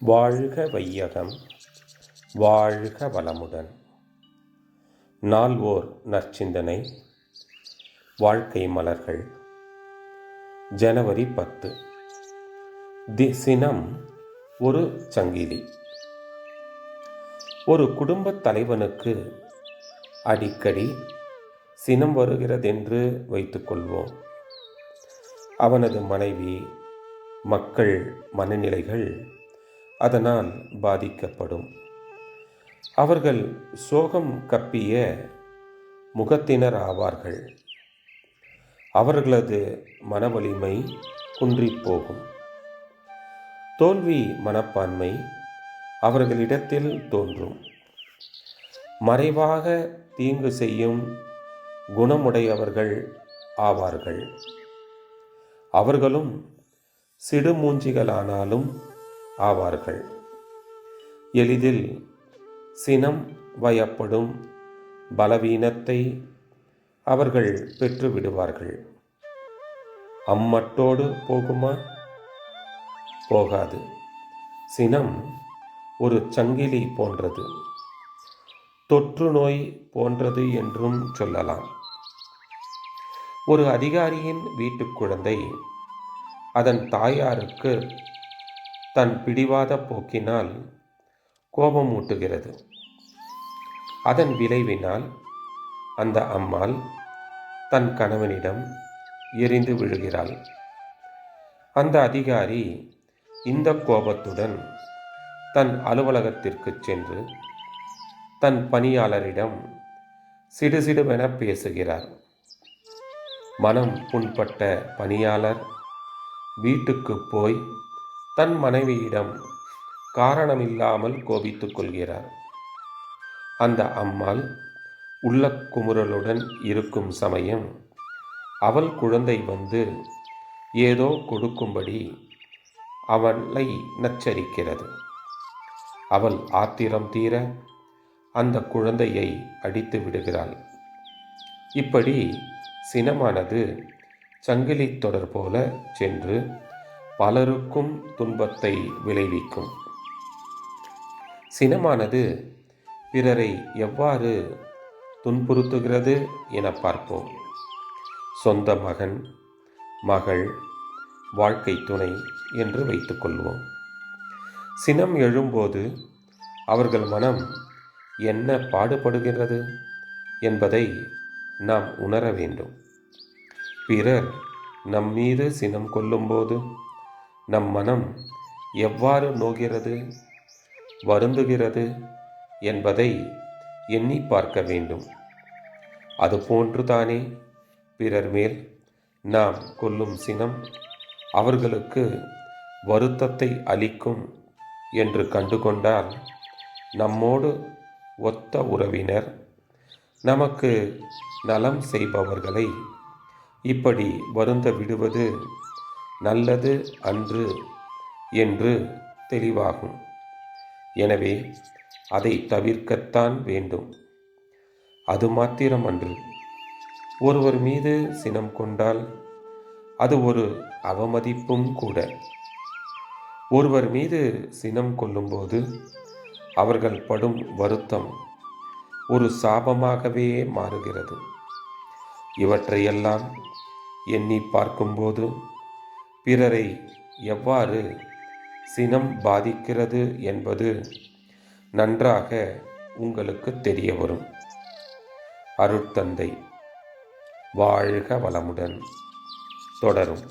வாழ்க வையகம் வாழ்க வளமுடன். நால்வோர் நற்சிந்தனை வாழ்க்கை மலர்கள். ஜனவரி பத்து. தி சினம் ஒரு சங்கிலி. ஒரு குடும்பத் தலைவனுக்கு அடிக்கடி சினம் வருகிறதென்று வைத்துக்கொள்வோம். அவனது மனைவி மக்கள் மனநிலைகள் அதனால் பாதிக்கப்படும். அவர்கள் சோகம் கப்பிய முகத்தினர் ஆவார்கள். அவர்களது மனவலிமை குன்றிப் போகும். தோல்வி மனப்பான்மை அவர்களிடத்தில் தோன்றும். மறைவாக தீங்கு செய்யும் குணமுடையவர்கள் ஆவார்கள். அவர்களும் சிடுமூஞ்சிகளானாலும் ஆவார்கள். எளிதில் சினம் வயப்படும் பலவீனத்தை அவர்கள் பெற்று விடுவார்கள் அம்மட்டோடு போகுமா? போகாது. சினம் ஒரு சங்கிலி போன்றது. தொற்று நோய் போன்றது என்றும் சொல்லலாம். ஒரு அதிகாரியின் வீட்டுக் குழந்தை அதன் தாயாருக்கு தன் பிடிவாத போக்கினால் கோபம் ஊட்டுகிறது அதன் விளைவினால் அந்த அம்மாள் தன் கணவனிடம் எரிந்து விழுகிறாள். அந்த அதிகாரி இந்த கோபத்துடன் தன் அலுவலகத்திற்கு சென்று தன் பணியாளரிடம் சிடுசிடுவென பேசுகிறார். மனம் புண்பட்ட பணியாளர் வீட்டுக்கு போய் தன் மனைவியிடம் காரணமில்லாமல் கோபித்துக் கொள்கிறார். அந்த அம்மாள் உள்ள குமுறலுடன் இருக்கும் சமயம் அவள் குழந்தை வந்து ஏதோ கொடுக்கும்படி அவளை நச்சரிக்கிறது. அவள் ஆத்திரம் தீர அந்த குழந்தையை அடித்து விடுகிறாள். இப்படி சினமானது சங்கிலி தொடர் போல சென்று பலருக்கும் துன்பத்தை விளைவிக்கும். சினமானது பிறரை எவ்வாறு துன்புறுத்துகிறது என பார்ப்போம். சொந்த மகன் மகள் வாழ்க்கை துணை என்று வைத்துக்கொள்வோம் சினம் எழும்போது அவர்கள் மனம் என்ன பாடுபடுகிறது என்பதை நாம் உணர வேண்டும். பிறர் நம் மீது சினம் கொள்ளும்போது நம் மனம் எவ்வாறு நோகிறது வருந்துகிறது என்பதை எண்ணி பார்க்க வேண்டும். அதுபோன்று தானே பிறர் மேல் நாம் கொள்ளும் சினம் அவர்களுக்கு வருத்தத்தை அளிக்கும் என்று கண்டுகொண்டால் நம்மோடு ஒத்த உறவினர் நமக்கு நலம் செய்பவர்களை இப்படி வருந்த விடுவது நல்லது அன்று என்று தெளிவாகும். எனவே அதை தவிர்க்கத்தான் வேண்டும். அது மாத்திரமன்று. ஒருவர் மீது சினம் கொண்டால் அது ஒரு அவமதிப்பும் கூட. ஒருவர் மீது சினம் கொள்ளும்போது அவர்கள் படும் வருத்தம் ஒரு சாபமாகவே மாறுகிறது. இவற்றையெல்லாம் எண்ணி பார்க்கும்போது பிறரை எவ்வாறு சினம் பாதிக்கிறது என்பது நன்றாக உங்களுக்கு தெரிய வரும் அருட்தந்தை வாழ்க வளமுடன் தொடரும்.